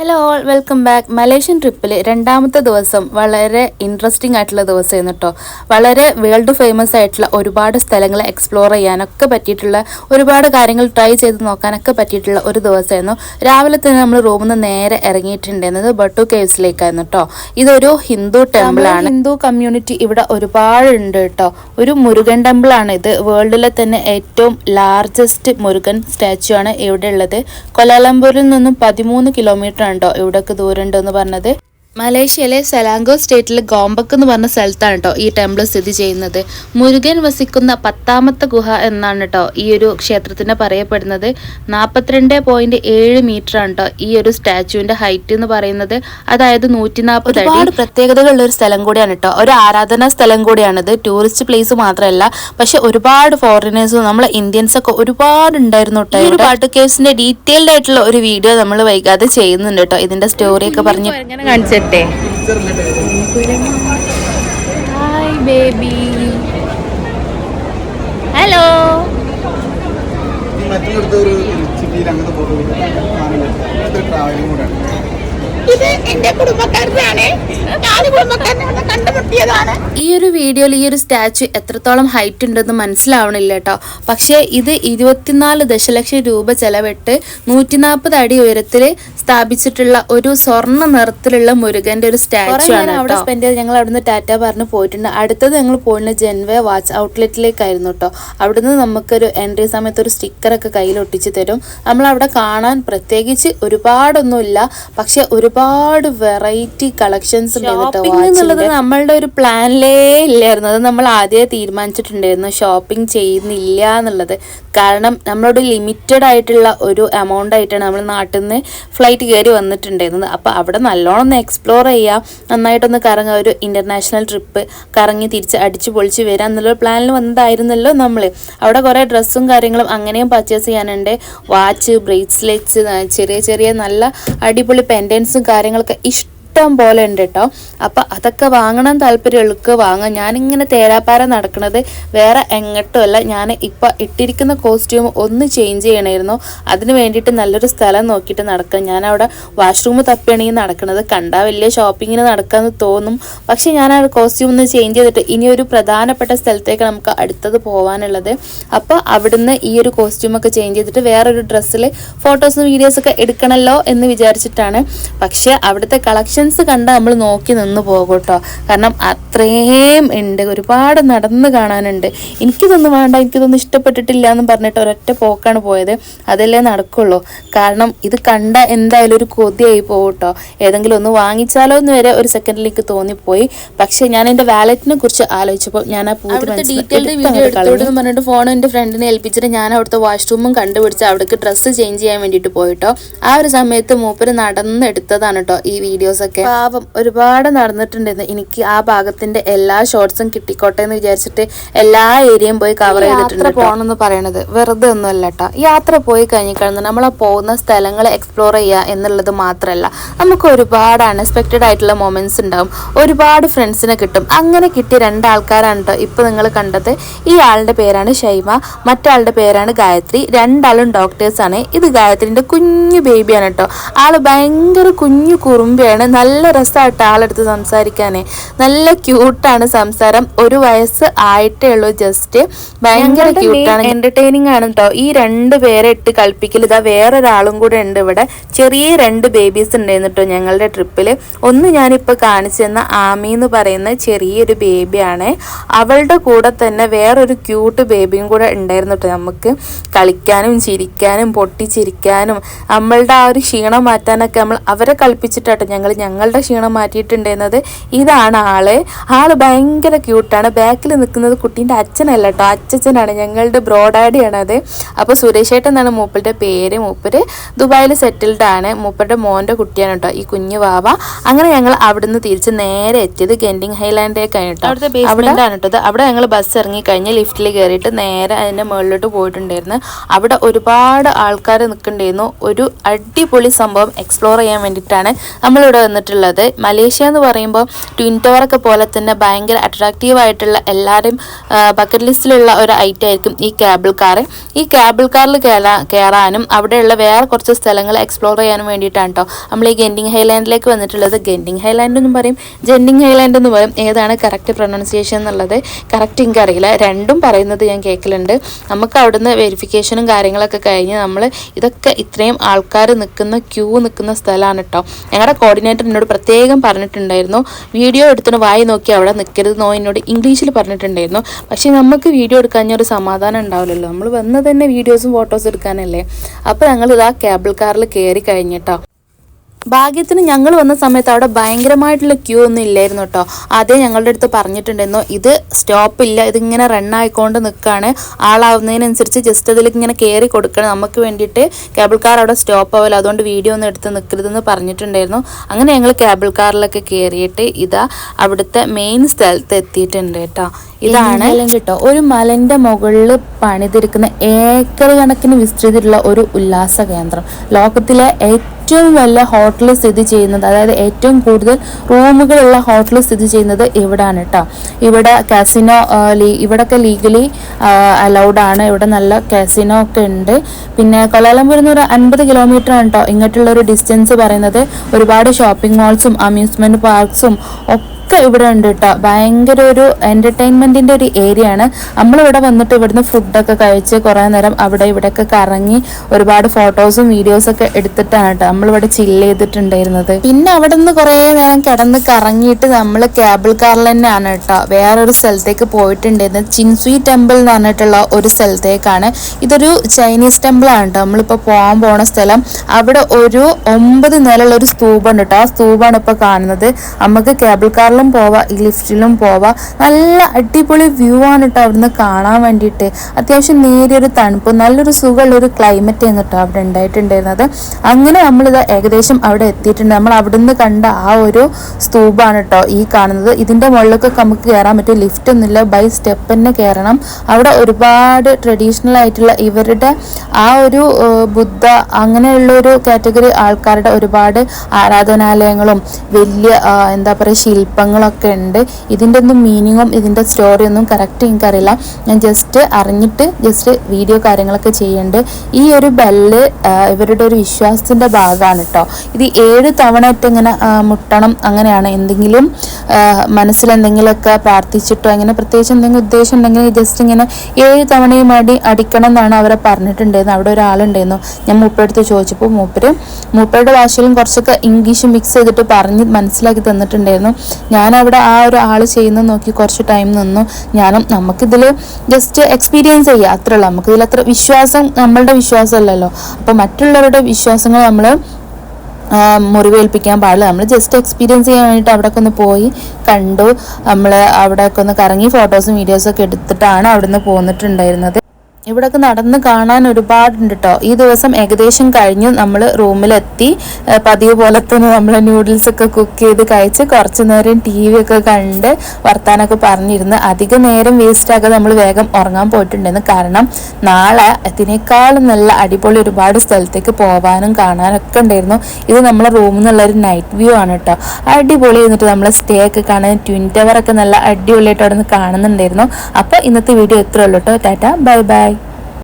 Hello all welcome back Malaysian ട്രിപ്പിൽ രണ്ടാമത്തെ ദിവസം വളരെ ഇൻട്രസ്റ്റിംഗ് ആയിട്ടുള്ള ദിവസമായിരുന്നു കേട്ടോ വളരെ വേൾഡ് ഫേമസ് ആയിട്ടുള്ള ഒരുപാട് സ്ഥലങ്ങൾ എക്സ്പ്ലോർ ചെയ്യാനൊക്കെ പറ്റിയിട്ടുള്ള ഒരുപാട് കാര്യങ്ങൾ ട്രൈ ചെയ്ത് നോക്കാനൊക്കെ പറ്റിയിട്ടുള്ള ഒരു ദിവസമായിരുന്നു രാവിലെ തന്നെ നമ്മൾ റൂമിൽ നിന്ന് നേരെ ഇറങ്ങിയിട്ടുണ്ടായിരുന്നത് ബട്ടു കേവ്സിലേക്കായിരുന്നു കേട്ടോ ഇതൊരു ഹിന്ദു ടെമ്പിൾ ആണ്. ഹിന്ദു കമ്മ്യൂണിറ്റി ഇവിടെ ഒരുപാടുണ്ട് കേട്ടോ ഒരു മുരുകൻ ടെമ്പിൾ ആണ് ഇത്. വേൾഡിലെ തന്നെ ഏറ്റവും ലാർജസ്റ്റ് മുരുകൻ സ്റ്റാച്ചു ആണ് ഇവിടെ ഉള്ളത്. കൊലാലംപൂരിൽ നിന്നും പതിമൂന്ന് കിലോമീറ്റർ ആണ് കേട്ടോ ഇവിടേക്ക് ദൂരം ഉണ്ടെന്ന് പറഞ്ഞത്? മലേഷ്യയിലെ സെലാങ്കോ സ്റ്റേറ്റിൽ ഗോംബക്ക് എന്ന് പറഞ്ഞ സ്ഥലത്താണ് കേട്ടോ ഈ ടെമ്പിൾ സ്ഥിതി ചെയ്യുന്നത്. മുരുകൻ വസിക്കുന്ന പത്താമത്തെ ഗുഹ എന്നാണ് കേട്ടോ ഈ ഒരു ക്ഷേത്രത്തിന് പറയപ്പെടുന്നത്. നാൽപ്പത്തിരണ്ട് പോയിന്റ് ഏഴ് മീറ്റർ ആണ് കേട്ടോ ഈ ഒരു സ്റ്റാച്ചുവിന്റെ ഹൈറ്റ് എന്ന് പറയുന്നത്. അതായത് നൂറ്റി നാൽപ്പത് ഒരുപാട് പ്രത്യേകതകളുള്ള ഒരു സ്ഥലം കൂടിയാണ് കേട്ടോ ഒരു ആരാധനാ സ്ഥലം കൂടിയാണിത്. ടൂറിസ്റ്റ് പ്ലേസ് മാത്രമല്ല പക്ഷെ ഒരുപാട് ഫോറിനേഴ്സും നമ്മളെ ഇന്ത്യൻസ് ഒക്കെ ഒരുപാട് ഉണ്ടായിരുന്നു കേട്ടോ ഈ പാട്ട് കേസിന്റെ ഡീറ്റെയിൽഡ് ആയിട്ടുള്ള ഒരു വീഡിയോ നമ്മൾ വൈകാതെ ചെയ്യുന്നുണ്ട് കേട്ടോ ഇതിന്റെ സ്റ്റോറി ഒക്കെ പറഞ്ഞു എങ്ങനെ കാണിച്ചിട്ടെ ഹായ് ബേബി ഹലോ മറ്റുള്ളിടത്ത് ഒരു ചിറ്റിയിൽ അങ്ങനത്തെ ഫോട്ടോ ട്രാവലിംഗ് കൂടെയാണ് ഇത് എന്റെ കുടുംബക്കാരനാണ്. നാല് കുടുംബക്കാരനെ കണ്ടുമുട്ടിയതാണ്. ഈ ഒരു വീഡിയോയിൽ ഈ ഒരു സ്റ്റാച്ചു എത്രത്തോളം ഹൈറ്റ് ഉണ്ടെന്ന് മനസ്സിലാവണില്ല കേട്ടോ. പക്ഷേ ഇത് ഇരുപത്തിനാല് ദശലക്ഷം രൂപ ചെലവിട്ട് നൂറ്റി നാൽപ്പത് അടി ഉയരത്തിൽ സ്ഥാപിച്ചിട്ടുള്ള ഒരു സ്വർണ നിറത്തിലുള്ള മുരുകന്റെ ഒരു സ്റ്റാച്ചു ആണ് അവിടെ സ്പെൻഡ് ചെയ്ത് ഞങ്ങൾ അവിടുന്ന് ടാറ്റ പറഞ്ഞ് പോയിട്ടുണ്ട്. അടുത്തത് ഞങ്ങൾ പോയിരുന്ന ജെൻവേ വാച്ച് ഔട്ട്ലെറ്റിലേക്കായിരുന്നു കേട്ടോ. അവിടുന്ന് നമുക്കൊരു എൻട്രി സമയത്ത് ഒരു സ്റ്റിക്കറൊക്കെ കയ്യിൽ ഒട്ടിച്ച് തരും. നമ്മൾ അവിടെ കാണാൻ പ്രത്യേകിച്ച് ഒരുപാടൊന്നുമില്ല. പക്ഷെ ഒരുപാട് വെറൈറ്റി കളക്ഷൻസ് എന്നുള്ളത് നമ്മളുടെ ഒരു പ്ലാനിലേ ഇല്ലായിരുന്നു. അത് നമ്മൾ ആദ്യമേ തീരുമാനിച്ചിട്ടുണ്ടായിരുന്നു. ഷോപ്പിംഗ് ചെയ്യുന്നില്ല എന്നുള്ളത്. കാരണം നമ്മളോട് ലിമിറ്റഡ് ആയിട്ടുള്ള ഒരു എമൗണ്ട് ആയിട്ടാണ് നമ്മൾ നാട്ടിൽ നിന്ന് ഫ്ലൈറ്റ് കയറി വന്നിട്ടുണ്ടായിരുന്നത്. അപ്പോൾ അവിടെ നല്ലോണം ഒന്ന് എക്സ്പ്ലോർ ചെയ്യാം. നന്നായിട്ടൊന്ന് കറങ്ങുക ഒരു ഇന്റർനാഷണൽ ട്രിപ്പ് കറങ്ങി തിരിച്ച് അടിച്ചു പൊളിച്ച് വരാം എന്നുള്ള പ്ലാനിൽ വന്നതായിരുന്നല്ലോ നമ്മൾ അവിടെ കുറേ ഡ്രസ്സും കാര്യങ്ങളും അങ്ങനെയും പർച്ചേസ് ചെയ്യാനുണ്ട്. വാച്ച് ബ്രേസ്ലെറ്റ്സ് ചെറിയ ചെറിയ നല്ല അടിപൊളി പെൻഡൻസും കാര്യങ്ങളൊക്കെ ഇഷ്ടം പോലെ ഉണ്ട് കേട്ടോ അപ്പം അതൊക്കെ വാങ്ങണം താല്പര്യമുള്ളവർക്ക് വാങ്ങാം. ഞാനിങ്ങനെ തേരാപ്പാര നടക്കുന്നത് വേറെ എങ്ങോട്ടും അല്ല. ഞാൻ ഇപ്പം ഇട്ടിരിക്കുന്ന കോസ്റ്റ്യൂം ഒന്ന് ചേഞ്ച് ചെയ്യണമായിരുന്നു അതിന് വേണ്ടിയിട്ട് നല്ലൊരു സ്ഥലം നോക്കിയിട്ട് നടക്കാം. ഞാൻ അവിടെ വാഷ്റൂം തപ്പിയാണ് ഈ നടക്കുന്നത് കണ്ടാൽ വലിയ ഷോപ്പിങ്ങിന് നടക്കാമെന്ന് തോന്നും. പക്ഷേ ഞാൻ ആ കോസ്റ്റ്യൂം ഒന്ന് ചേഞ്ച് ചെയ്തിട്ട് ഇനി ഒരു പ്രധാനപ്പെട്ട സ്ഥലത്തേക്ക് നമുക്ക് അടുത്തത് പോകാനുള്ളത് അപ്പോൾ അവിടുന്ന് ഈ ഒരു കോസ്റ്റ്യൂം ഒക്കെ ചേഞ്ച് ചെയ്തിട്ട് വേറൊരു ഡ്രസ്സിൽ ഫോട്ടോസും വീഡിയോസൊക്കെ എടുക്കണമല്ലോ എന്ന് വിചാരിച്ചിട്ടാണ്. പക്ഷേ അവിടുത്തെ കളക്ഷൻസ് കണ്ട് നമ്മൾ നോക്കി നിന്ന് പോകട്ടോ. കാരണം അത്രയും ഉണ്ട് ഒരുപാട് നടന്ന് കാണാനുണ്ട്. എനിക്കിതൊന്നും വേണ്ട എനിക്കിതൊന്നും ഇഷ്ടപ്പെട്ടിട്ടില്ല എന്ന് പറഞ്ഞിട്ട് ഒരൊറ്റ പോക്കാണ് പോയത്. അതല്ലേ നടക്കുള്ളൂ. കാരണം ഇത് കണ്ട എന്തായാലും ഒരു കൊതിയായി പോകട്ടോ. ഏതെങ്കിലും ഒന്ന് വാങ്ങിച്ചാലോ എന്ന് വരെ ഒരു സെക്കൻഡിലേക്ക് തോന്നിപ്പോയി. പക്ഷെ ഞാൻ എന്റെ വാലറ്റിനെ കുറിച്ച് ആലോചിച്ചപ്പോൾ ഞാൻ ആ പൂതി ഡീറ്റെയിൽഡ് വീഡിയോ പറഞ്ഞിട്ട് ഫോൺ എന്റെ ഫ്രണ്ടിനെ ഏൽപ്പിച്ചിട്ട് ഞാൻ അവിടുത്തെ വാഷ്റൂമും കണ്ടുപിടിച്ച് അവിടേക്ക് ഡ്രസ്സ് ചേഞ്ച് ചെയ്യാൻ വേണ്ടിയിട്ട് പോയിട്ടോ. ആ ഒരു സമയത്ത് മൂപ്പര് നടന്നെടുത്തതാണ് കേട്ടോ ഈ വീഡിയോസ് ഒക്കെ പാവം. ഒരുപാട് നടന്നിട്ടുണ്ടായിരുന്നു. എനിക്ക് ആ ഭാഗത്തിന്റെ എല്ലാ ഷോർട്സും കിട്ടിക്കോട്ടെ എന്ന് വിചാരിച്ചിട്ട് എല്ലാ ഏരിയയും പോയി കവർ ചെയ്തിട്ടുണ്ട് പോകണമെന്ന് പറയണത് വെറുതെ ഒന്നുമല്ല കേട്ടോ. യാത്ര പോയി കഴിഞ്ഞിക്കഴിഞ്ഞാൽ നമ്മൾ പോകുന്ന സ്ഥലങ്ങൾ എക്സ്പ്ലോർ ചെയ്യുക എന്നുള്ളത് മാത്രമല്ല നമുക്ക് ഒരുപാട് അൺഎക്സ്പെക്റ്റഡ് ആയിട്ടുള്ള മൊമെന്റ്സ് ഉണ്ടാവും. ഒരുപാട് ഫ്രണ്ട്സിനെ കിട്ടും. അങ്ങനെ കിട്ടിയ രണ്ടാൾക്കാരാണ് കേട്ടോ ഇപ്പൊ നിങ്ങൾ കണ്ടത്. ഈ ആളുടെ പേരാണ് ഷൈമ മറ്റാളുടെ പേരാണ് ഗായത്രി. രണ്ടാളും ഡോക്ടേഴ്സ് ആണ്. ഇത് ഗായത്രിന്റെ കുഞ്ഞു ബേബിയാണ് കേട്ടോ ആൾ ഭയങ്കര കുഞ്ഞു കുറുമ്പിയാണ് നല്ല രസമായിട്ട് ആളെടുത്ത് സംസാരിക്കാനേ. നല്ല ക്യൂട്ടാണ് സംസാരം. ഒരു വയസ്സ് ആയിട്ടേ ഉള്ളൂ ജസ്റ്റ് ഭയങ്കര ക്യൂട്ടാണ് എന്റർടൈനിങ് ആണ്. കേട്ടോ ഈ രണ്ട് പേരെ ഇട്ട് കളിപ്പിക്കൽ ഇതാ വേറൊരാളും കൂടെ ഉണ്ട് ഇവിടെ. ചെറിയ രണ്ട് ബേബീസ് ഉണ്ടായിരുന്നു കേട്ടോ ഞങ്ങളുടെ ട്രിപ്പിൽ ഒന്ന് ഞാനിപ്പോൾ കാണിച്ചു തന്ന ആമി എന്ന് പറയുന്ന ചെറിയൊരു ബേബിയാണ് അവളുടെ കൂടെ തന്നെ വേറൊരു ക്യൂട്ട് ബേബിയും കൂടെ ഉണ്ടായിരുന്നു കേട്ടോ നമുക്ക്. കളിക്കാനും ചിരിക്കാനും പൊട്ടിച്ചിരിക്കാനും നമ്മളുടെ ആ ഒരു ക്ഷീണം മാറ്റാനൊക്കെ നമ്മൾ അവരെ കളിപ്പിച്ചിട്ടാട്ടോ ഞങ്ങൾ ഞങ്ങളുടെ ക്ഷീണം മാറ്റിയിട്ടുണ്ടായിരുന്നത് ഇതാണ് ആൾ. ആൾ ഭയങ്കര ക്യൂട്ടാണ് ബാക്കിൽ നിൽക്കുന്നത് കുട്ടീന്റെ അച്ഛനല്ല കേട്ടോ. അച്ഛച്ചനാണ്. ഞങ്ങളുടെ ബ്രോഡാഡിയാണ് അത് അപ്പോൾ സുരേഷ് ഏട്ടൻ എന്നാണ് മൂപ്പരുടെ പേര്. മൂപ്പര് ദുബായിൽ സെറ്റിൽഡ് ആണ്. മൂപ്പരുടെ മോന്റെ കുട്ടിയാണ് കേട്ടോ. ഈ കുഞ്ഞു വാവ. അങ്ങനെ ഞങ്ങൾ അവിടുന്ന് തിരിച്ച് നേരെ എത്തിയത് ഗെൻഡിങ് ഹൈലാൻഡിലേക്കാണ് കേട്ടോ. അവിടുത്തെ ബേസ്മെന്റ് ആണ് കേട്ടത്. അവിടെ ഞങ്ങൾ ബസ് ഇറങ്ങി കഴിഞ്ഞ് ലിഫ്റ്റിൽ കയറിയിട്ട് നേരെ അതിന്റെ മുകളിലോട്ട് പോയിട്ടുണ്ടായിരുന്നു. അവിടെ ഒരുപാട് ആൾക്കാർ നിൽക്കണ്ടായിരുന്നു ഒരു അടിപൊളി സംഭവം എക്സ്പ്ലോർ ചെയ്യാൻ വേണ്ടിയിട്ടാണ് നമ്മളിവിടെ വന്നിട്ട് വന്നിട്ടുള്ളത്. മലേഷ്യ എന്ന് പറയുമ്പോൾ ട്വിൻ ടവർ ഒക്കെ പോലെ തന്നെ ഭയങ്കര അട്രാക്റ്റീവ് ആയിട്ടുള്ള എല്ലാവരും ബക്കറ്റ് ലിസ്റ്റിലുള്ള ഒരു ഐറ്റം ആയിരിക്കും ഈ കേബിൾ കാർ ഈ കേബിൾ കാറിൽ കയറാനും അവിടെയുള്ള വേറെ കുറച്ച് സ്ഥലങ്ങൾ എക്സ്പ്ലോർ ചെയ്യാനും വേണ്ടിയിട്ടാണ് കേട്ടോ നമ്മൾ ഈ ഗെൻഡിങ് ഹൈലാൻഡിലേക്ക് വന്നിട്ടുള്ളത് ഗെൻഡിങ് ഹൈലാൻഡ് എന്ന് പറയും. ജെൻഡിങ് ഹൈലാൻഡ് എന്ന് പറയും. ഏതാണ് കറക്റ്റ് പ്രൊനൗൺസിയേഷൻ എന്നുള്ളത്? കറക്റ്റ് എനിക്ക് അറിയില്ല. രണ്ടും പറയുന്നത് ഞാൻ കേൾക്കലുണ്ട് നമുക്ക് അവിടുന്ന് വെരിഫിക്കേഷനും കാര്യങ്ങളൊക്കെ കഴിഞ്ഞ് നമ്മൾ ഇതൊക്കെ ഇത്രയും ആൾക്കാർ നിൽക്കുന്ന ക്യൂ നിൽക്കുന്ന സ്ഥലമാണ് കേട്ടോ ഞങ്ങളുടെ കോർഡിനേറ്റർ എന്നോട് പ്രത്യേകം പറഞ്ഞിട്ടുണ്ടായിരുന്നു. വീഡിയോ എടുത്തിട്ട് വായി നോക്കി അവിടെ നിൽക്കരുത് നോ എന്നോട് ഇംഗ്ലീഷിൽ പറഞ്ഞിട്ടുണ്ടായിരുന്നു. പക്ഷേ നമുക്ക് വീഡിയോ എടുക്കാൻ ഒരു സമാധാനം ഉണ്ടാവില്ലല്ലോ. നമ്മൾ വന്ന് തന്നെ വീഡിയോസും ഫോട്ടോസും എടുക്കാനല്ലേ. അപ്പോൾ ഞങ്ങൾ ഇതാ കേബിൾ കാറിൽ കയറി കഴിഞ്ഞിട്ടോ ഭാഗ്യത്തിന് ഞങ്ങൾ വന്ന സമയത്ത് അവിടെ ഭയങ്കരമായിട്ടുള്ള ക്യൂ ഒന്നും ഇല്ലായിരുന്നു കേട്ടോ. അതേ ഞങ്ങളുടെ അടുത്ത് പറഞ്ഞിട്ടുണ്ടായിരുന്നു ഇത് സ്റ്റോപ്പ് ഇല്ല ഇതിങ്ങനെ റൺ ആയിക്കൊണ്ട് നിൽക്കുകയാണ് ആളാവുന്നതിനനുസരിച്ച് ജസ്റ്റ് അതിലേക്ക് ഇങ്ങനെ കയറി കൊടുക്കണം. നമുക്ക് വേണ്ടിയിട്ട് കേബിൾ കാർ അവിടെ സ്റ്റോപ്പ് ആവില്ല അതുകൊണ്ട് വീഡിയോ ഒന്നും എടുത്ത് നിൽക്കരുതെന്ന് പറഞ്ഞിട്ടുണ്ടായിരുന്നു. അങ്ങനെ ഞങ്ങൾ കേബിൾ കാറിലൊക്കെ കയറിയിട്ട് ഇതാ അവിടുത്തെ മെയിൻ സ്ഥലത്ത് എത്തിയിട്ടുണ്ട് കേട്ടോ. ഇതാണ് കേട്ടോ? ഒരു മലന്റെ മുകളിൽ പണിതിരിക്കുന്ന ഏക്കർ കണക്കിന് വിസ്തൃതിയുള്ള ഒരു ഉല്ലാസ കേന്ദ്രം. ലോകത്തിലെ ഏറ്റവും വലിയ ഹോട്ടൽ സ്ഥിതി ചെയ്യുന്നത് അതായത് ഏറ്റവും കൂടുതൽ റൂമുകളുള്ള ഹോട്ടൽ സ്ഥിതി ചെയ്യുന്നത് ഇവിടാണ് കേട്ടോ ഇവിടെ കാസിനോ ഇവിടൊക്കെ ലീഗലി അലൗഡ് ആണ്. ഇവിടെ നല്ല കാസിനോ ഒക്കെ ഉണ്ട്. പിന്നെ കൊലാലംപൂരിൽ നിന്ന് ഒരു അൻപത് കിലോമീറ്റർ ആണ് കേട്ടോ ഇങ്ങോട്ടുള്ള ഒരു ഡിസ്റ്റൻസ് പറയുന്നത്. ഒരുപാട് ഷോപ്പിംഗ് മാൾസും അമ്യൂസ്മെന്റ് പാർക്സും ഒക്കെ ഇവിടെ ഉണ്ട് കേട്ടോ ഭയങ്കര ഒരു എന്റർടൈൻമെന്റിന്റെ ഒരു ഏരിയ ആണ്. നമ്മളിവിടെ വന്നിട്ട് ഇവിടുന്ന് ഫുഡൊക്കെ കഴിച്ച് കുറേ നേരം അവിടെ ഇവിടെയൊക്കെ കറങ്ങി ഒരുപാട് ഫോട്ടോസും വീഡിയോസും ഒക്കെ എടുത്തിട്ടാണ് കേട്ടോ നമ്മളിവിടെ ചില്ല് ചെയ്തിട്ടുണ്ടായിരുന്നത്. പിന്നെ അവിടെ നിന്ന് കുറേ നേരം കിടന്ന് കറങ്ങിയിട്ട് നമ്മൾ കേബിൾ കാറിൽ തന്നെയാണ് കേട്ടോ വേറൊരു സ്ഥലത്തേക്ക് പോയിട്ടുണ്ടായിരുന്നത്. ചിൻസുയി ടെമ്പിൾ എന്ന് പറഞ്ഞിട്ടുള്ള ഒരു സ്ഥലത്തേക്കാണ്. ഇതൊരു ചൈനീസ് ടെമ്പിൾ ആണ് കേട്ടോ നമ്മളിപ്പോൾ പോകാൻ പോണ സ്ഥലം. അവിടെ ഒരു ഒമ്പത് നിലയുള്ള ഒരു സ്തൂപുണ്ട് കേട്ടോ ആ സ്തൂപാണ് ഇപ്പോൾ കാണുന്നത്. നമുക്ക് കേബിൾ കാറിലും പോവാം ഈ ലിഫ്റ്റിലും പോവാം. നല്ല അടിപൊളി വ്യൂ ആണ് കേട്ടോ അവിടുന്ന് കാണാൻ വേണ്ടിയിട്ട്. അത്യാവശ്യം നേരിയൊരു തണുപ്പ് നല്ലൊരു സുഖമുള്ളൊരു ക്ലൈമറ്റ് ആണ് കേട്ടോ അവിടെ ഉണ്ടായിട്ടുണ്ടായിരുന്നത്. അങ്ങനെ നമ്മളിത് ഏകദേശം അവിടെ എത്തിയിട്ടുണ്ട്. നമ്മൾ അവിടുന്ന് കണ്ട ആ ഒരു സ്തൂപാണ് കേട്ടോ ഈ കാണുന്നത്. ഇതിന്റെ മുകളിലൊക്കെ നമുക്ക് കയറാൻ പറ്റും ലിഫ്റ്റ് ഒന്നുമില്ല. ബൈ സ്റ്റെപ്പ് തന്നെ കയറണം അവിടെ ഒരുപാട് ട്രഡീഷണൽ ആയിട്ടുള്ള ഇവരുടെ ആ ഒരു ബുദ്ധ അങ്ങനെയുള്ള ഒരു കാറ്റഗറി ആൾക്കാരുടെ ഒരുപാട് ആരാധനാലയങ്ങളും വലിയ എന്താ പറയുക ശില്പങ്ങളൊക്കെ ഉണ്ട്. ഇതിന്റെ ഒന്നും മീനിങ്ങും ഇതിന്റെ സ്റ്റോറി ഒന്നും കറക്റ്റ് എനിക്കറിയില്ല. ഞാൻ ജസ്റ്റ് അറിഞ്ഞിട്ട് ജസ്റ്റ് വീഡിയോ കാര്യങ്ങളൊക്കെ ചെയ്യുന്നുണ്ട് ഈ ഒരു ബെല്ല് ഇവരുടെ ഒരു വിശ്വാസത്തിന്റെ ഭാഗമാണ് കേട്ടോ ഇത് ഏഴ് തവണ ആയിട്ട് ഇങ്ങനെ മുട്ടണം അങ്ങനെയാണ്. എന്തെങ്കിലും മനസ്സിൽ എന്തെങ്കിലുമൊക്കെ പ്രാർത്ഥിച്ചിട്ടോ അങ്ങനെ പ്രത്യേകിച്ച് എന്തെങ്കിലും ഉദ്ദേശം ഉണ്ടെങ്കിൽ ജസ്റ്റ് ഇങ്ങനെ ഏഴ് തവണയും അടി അടിക്കണം എന്നാണ് അവരെ പറഞ്ഞിട്ടുണ്ടായിരുന്നത്. അവിടെ ഒരാളുണ്ടായിരുന്നു. ഞാൻ മൂപ്പരെടുത്ത് ചോദിച്ചപ്പോൾ മൂപ്പര് മൂപ്പരുടെ ഭാഷയിലും കുറച്ചൊക്കെ ഇംഗ്ലീഷ് മിക്സ് ചെയ്തിട്ട് പറഞ്ഞ് മനസ്സിലാക്കി തന്നിട്ടുണ്ടായിരുന്നു. അവിടെ ആ ഒരു ആൾ ചെയ്യുന്നത് നോക്കി കുറച്ച് ടൈം നിന്നു. ഞാനും നമുക്കിതിൽ ജസ്റ്റ് എക്സ്പീരിയൻസ് ചെയ്യുക അത്രേ ഉള്ളൂ. നമുക്കിതിൽ അത്ര വിശ്വാസം നമ്മളുടെ വിശ്വാസമല്ലല്ലോ അപ്പോൾ മറ്റുള്ളവരുടെ വിശ്വാസങ്ങൾ നമ്മൾ മുറിവേൽപ്പിക്കാൻ പാടില്ല. നമ്മൾ ജസ്റ്റ് എക്സ്പീരിയൻസ് ചെയ്യാൻ വേണ്ടിയിട്ട് അവിടെയൊക്കെ ഒന്ന് പോയി കണ്ടു. നമ്മൾ അവിടെയൊക്കെ ഒന്ന് കറങ്ങി ഫോട്ടോസും വീഡിയോസും ഒക്കെ എടുത്തിട്ടാണ് അവിടുന്ന് പോന്നിട്ടുണ്ടായിരുന്നത്. ഇവിടെയൊക്കെ നടന്ന് കാണാൻ ഒരുപാടുണ്ട് കേട്ടോ ഈ ദിവസം ഏകദേശം കഴിഞ്ഞ്. നമ്മൾ റൂമിലെത്തി. പതിവ് പോലെ തന്നെ നമ്മൾ നൂഡിൽസ് ഒക്കെ കുക്ക് ചെയ്ത് കഴിച്ച് കുറച്ചു നേരം ടി വി ഒക്കെ കണ്ട് വർത്താനൊക്കെ പറഞ്ഞിരുന്ന്. അധിക നേരം വേസ്റ്റ് ആകാതെ നമ്മൾ വേഗം ഉറങ്ങാൻ പോയിട്ടുണ്ടെന്ന്. കാരണം നാളെ അതിനേക്കാളും നല്ല അടിപൊളി ഒരുപാട് സ്ഥലത്തേക്ക് പോകാനും കാണാനൊക്കെ ഉണ്ടായിരുന്നു. ഇത് നമ്മളെ റൂമിൽ നിന്നുള്ള ഒരു നൈറ്റ് വ്യൂ ആണ് കേട്ടോ അടിപൊളി എന്നിട്ട് നമ്മളെ സ്റ്റേ ഒക്കെ കാണാൻ ട്വിൻ ടവർ ഒക്കെ നല്ല അടിപൊളിയായിട്ട് അവിടെ നിന്ന് കാണുന്നുണ്ടായിരുന്നു. അപ്പോൾ ഇന്നത്തെ വീഡിയോ എത്ര ഉള്ളൂ കേട്ടോ ടാറ്റ. Bye bye.